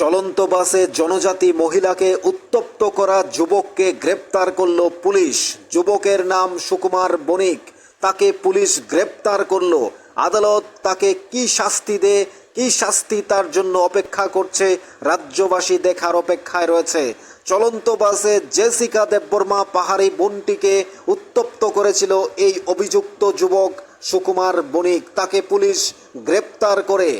চলন্ত বাসে জনজাতি মহিলাকে উত্তপ্ত করা যুবককে গ্রেপ্তার করল পুলিশ। যুবকের নাম সুকুমার বণিক। তাকে পুলিশ গ্রেপ্তার করল। আদালত তাকে কি শাস্তি দেয় কি শাস্তি তার জন্য অপেক্ষা করছে, রাজ্যবাসী দেখার অপেক্ষায় রয়েছে। চলন্ত বাসে জেসিকা দেববর্মা পাহাড়ি বোনটিকে উত্তপ্ত করেছিল এই অভিযুক্ত যুবক সুকুমার বণিক। তাকে পুলিশ গ্রেপ্তার করে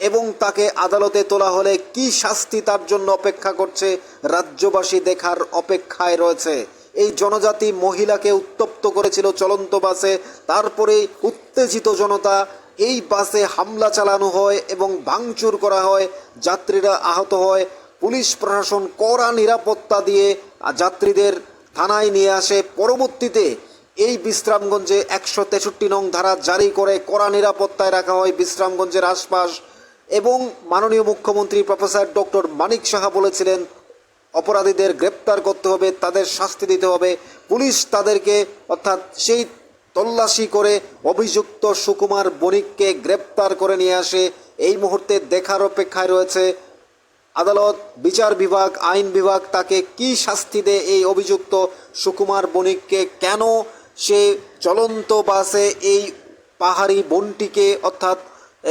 এবং তাকে আদালতে তোলা হলে কি শাস্তি তার জন্য অপেক্ষা করছে রাজ্যবাসী দেখার অপেক্ষায় রয়েছে। এই জনজাতি মহিলাকে উত্তপ্ত করেছিল চলন্ত বাসে, তারপরে উত্তেজিত জনতা এই বাসে হামলা চালানো হয় এবং ভাঙচুর করা হয়, যাত্রীরা আহত হয়। পুলিশ প্রশাসন কড়া নিরাপত্তা দিয়ে যাত্রীদের থানায় নিয়ে আসে। পরবর্তীতে এই বিশ্রামগঞ্জে একশো তেষট্টি নং ধারা জারি করে কড়া নিরাপত্তায় রাখা হয়। বিশ্রামগঞ্জের আশপাশ এবং মাননীয় মুখ্যমন্ত্রী প্রফেসর ডক্টর মানিক সাহা বলেছিলেন, অপরাধীদের গ্রেপ্তার করতে হবে, তাদের শাস্তি দিতে হবে। পুলিশ তাদেরকে, অর্থাৎ সেই তল্লাশি করে অভিযুক্ত সুকুমার বণিককে গ্রেপ্তার করে নিয়ে আসে। এই মুহূর্তে দেখার অপেক্ষায় রয়েছে আদালত, বিচার বিভাগ, আইন বিভাগ, তাকে কি শাস্তি দেয় এই অভিযুক্ত সুকুমার বণিককে? কেন সে চলন্ত বাসে এই পাহাড়ি বনটিকে, অর্থাৎ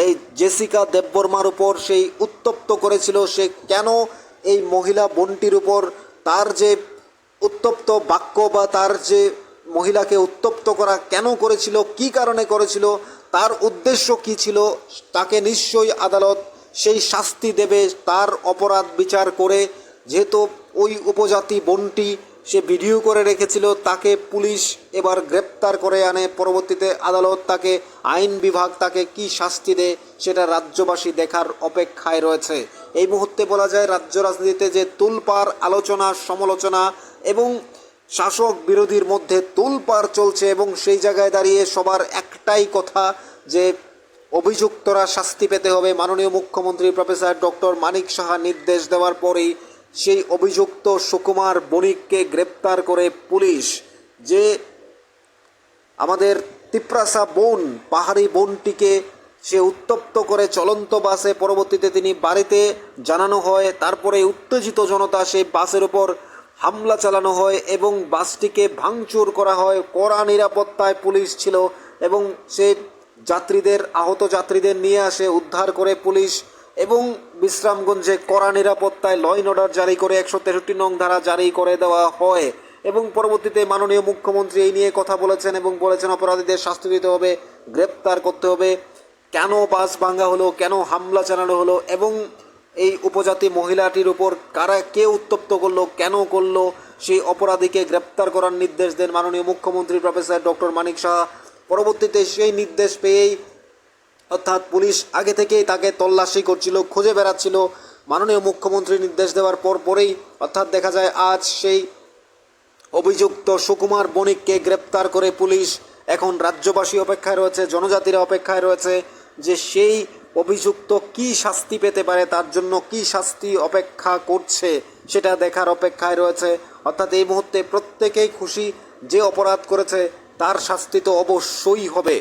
এই জেসিকা দেববর্মার উপর সেই উত্তপ্ত করেছিল, সে কেন এই মহিলা বনটির উপর তার যে উত্তপ্ত বাক্য বা তার যে মহিলাকে উত্তপ্ত করা কেন করেছিল, কি কারণে করেছিল, তার উদ্দেশ্য কি ছিল, তাকে নিশ্চয়ই আদালত সেই শাস্তি দেবে, তার অপরাধ বিচার করে, যেহেতু ওই উপজাতি বনটি সে ভিডিও করে রেখেছিল, তাকে পুলিশ এবার গ্রেপ্তার করে আনে। পরবর্তীতে আদালত তাকে, আইন বিভাগ তাকে কি শাস্তি দেয় সেটা রাজ্যবাসী দেখার অপেক্ষায় রয়েছে। এই মুহূর্তে বলা যায়, রাজ্য রাজনীতিতে যে তুলপার আলোচনা, সমালোচনা এবং শাসক বিরোধীর মধ্যে তুলপার চলছে এবং সেই জায়গায় দাঁড়িয়ে সবার একটাই কথা যে অভিযুক্তরা শাস্তি পেতে হবে। মাননীয় মুখ্যমন্ত্রী প্রফেসর ডক্টর মানিক সাহা নির্দেশ দেওয়ার পরেই সেই অভিযুক্ত সুকুমার বণিককে গ্রেপ্তার করে পুলিশ যে আমাদের তিপ্রাসা বন, পাহাড়ি বনটিকে সে উত্তপ্ত করে চলন্ত বাসে পরবর্তীতে তিনি বাড়িতে জানানো হয়, তারপরে উত্তেজিত জনতা সেই বাসের উপর হামলা চালানো হয় এবং বাসটিকে ভাঙচুর করা হয়। কড়া নিরাপত্তায় পুলিশ ছিল এবং সে যাত্রীদের, আহত যাত্রীদের নিয়ে আসে, উদ্ধার করে পুলিশ এবং বিশ্রামগঞ্জে কড়া নিরাপত্তায় ল অ্যান্ড অর্ডার জারি করে একশো তেষট্টি নং ধারা জারি করে দেওয়া হয়। এবং পরবর্তীতে মাননীয় মুখ্যমন্ত্রী এই নিয়ে কথা বলেছেন এবং বলেছেন অপরাধীদের শাস্তি দিতে হবে, গ্রেপ্তার করতে হবে। কেন বাস ভাঙ্গা হলো, কেন হামলা চালানো হলো, এবং এই উপজাতি মহিলাটির উপর কারা কে উত্তপ্ত করল, কেন করল, সেই অপরাধীকে গ্রেপ্তার করার নির্দেশ দেন মাননীয় মুখ্যমন্ত্রী প্রফেসর ডক্টর মানিক সাহা পরবর্তীতে সেই নির্দেশ পেয়েই অর্থাৎ পুলিশ আগে থেকেই তাকে তল্লাশি করছিল, খুঁজে বেড়াচ্ছিল। মাননীয় মুখ্যমন্ত্রী নির্দেশ দেওয়ার পর পরেই, অর্থাৎ দেখা যায় আজ সেই অভিযুক্ত সুকুমার বণিককে গ্রেপ্তার করে পুলিশ এখন রাজ্যবাসী অপেক্ষায় রয়েছে, জনজাতিরা অপেক্ষায় রয়েছে যে সেই অভিযুক্ত কি শাস্তি পেতে পারে, তার জন্য কি শাস্তি অপেক্ষা করছে সেটা দেখার অপেক্ষায় রয়েছে। অর্থাৎ এই মুহূর্তে প্রত্যেকেই খুশি যে অপরাধ করেছে, তার শাস্তি তো অবশ্যই হবে।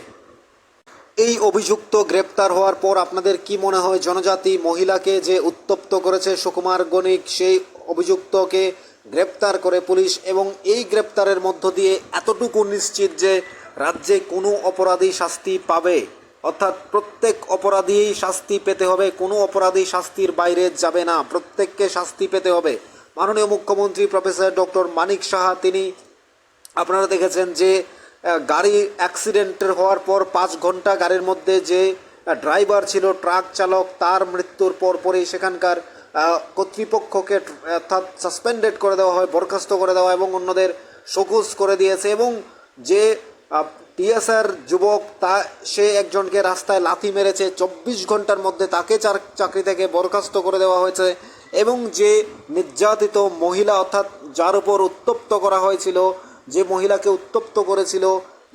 এই অভিযুক্ত গ্রেপ্তার হওয়ার পর আপনাদের কি মনে হয়, জনজাতি মহিলাকে যে উত্তপ্ত করেছে সুকুমার গণিক সেই অভিযুক্তকে গ্রেপ্তার করে পুলিশ এবং এই গ্রেপ্তারের মধ্য দিয়ে এতটুকু নিশ্চিত যে রাজ্যে কোনো অপরাধী শাস্তি পাবে? অর্থাৎ প্রত্যেক অপরাধী শাস্তি পেতে হবে, কোনো অপরাধী শাস্তির বাইরে যাবে না, প্রত্যেককে শাস্তি পেতে হবে। মাননীয় মুখ্যমন্ত্রী প্রফেসর ডক্টর মানিক সাহা, তিনি আপনারা দেখেছেন যে গাড়ি অ্যাক্সিডেন্টের হওয়ার পর পাঁচ ঘণ্টা গাড়ির মধ্যে যে ড্রাইভার ছিল ট্রাক চালক, তার মৃত্যুর পর পরই সেখানকার কর্তৃপক্ষকে, অর্থাৎ সাসপেন্ডেড করে দেওয়া হয়, বরখাস্ত করে দেওয়া এবং অন্যদের সকুজ করে দিয়েছে এবং যে টিএসআর যুবক, তা, সে একজনকে রাস্তায় লাথি মেরেছে, চব্বিশ ঘণ্টার মধ্যে তাকে চাকরি থেকে বরখাস্ত করে দেওয়া হয়েছে এবং যে নির্যাতিত মহিলা, অর্থাৎ যার উপর উত্তপ্ত করা হয়েছিল যে মহিলাকে উত্তপ্ত করেছিল,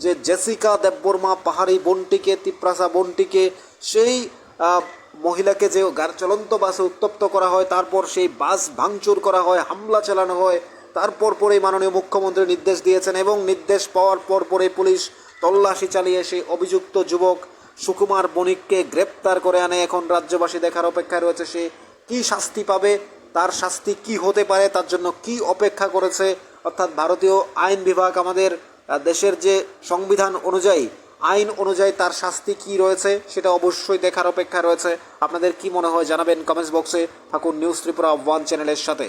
যে জেসিকা দেববর্মা পাহাড়ি বনটিকে, তিপ্রাসা বনটিকে, সেই মহিলাকে যে গার চলন্ত বাসে উত্তপ্ত করা হয়, তারপর সেই বাস ভাঙচুর করা হয়, হামলা চালানো হয়, তারপর পরেই মাননীয় মুখ্যমন্ত্রী নির্দেশ দিয়েছেন এবং নির্দেশ পাওয়ার পর পরে পুলিশ তল্লাশি চালিয়ে সেই অভিযুক্ত যুবক সুকুমার বণিককে গ্রেপ্তার করে আনে। এখন রাজ্যবাসী দেখার অপেক্ষায় রয়েছে সে কি শাস্তি পাবে, তার শাস্তি কি হতে পারে, তার জন্য কি অপেক্ষা করেছে অর্থাৎ ভারতীয় আইন বিভাগ আমাদের দেশের যে সংবিধান অনুযায়ী, আইন অনুযায়ী তার শাস্তি কি রয়েছে সেটা অবশ্যই দেখার অপেক্ষা রয়েছে। আপনাদের কি মনে হয় জানাবেন কমেন্টস বক্সে। থাকুন নিউজ ত্রিপুরা ওয়ান চ্যানেলের সাথে।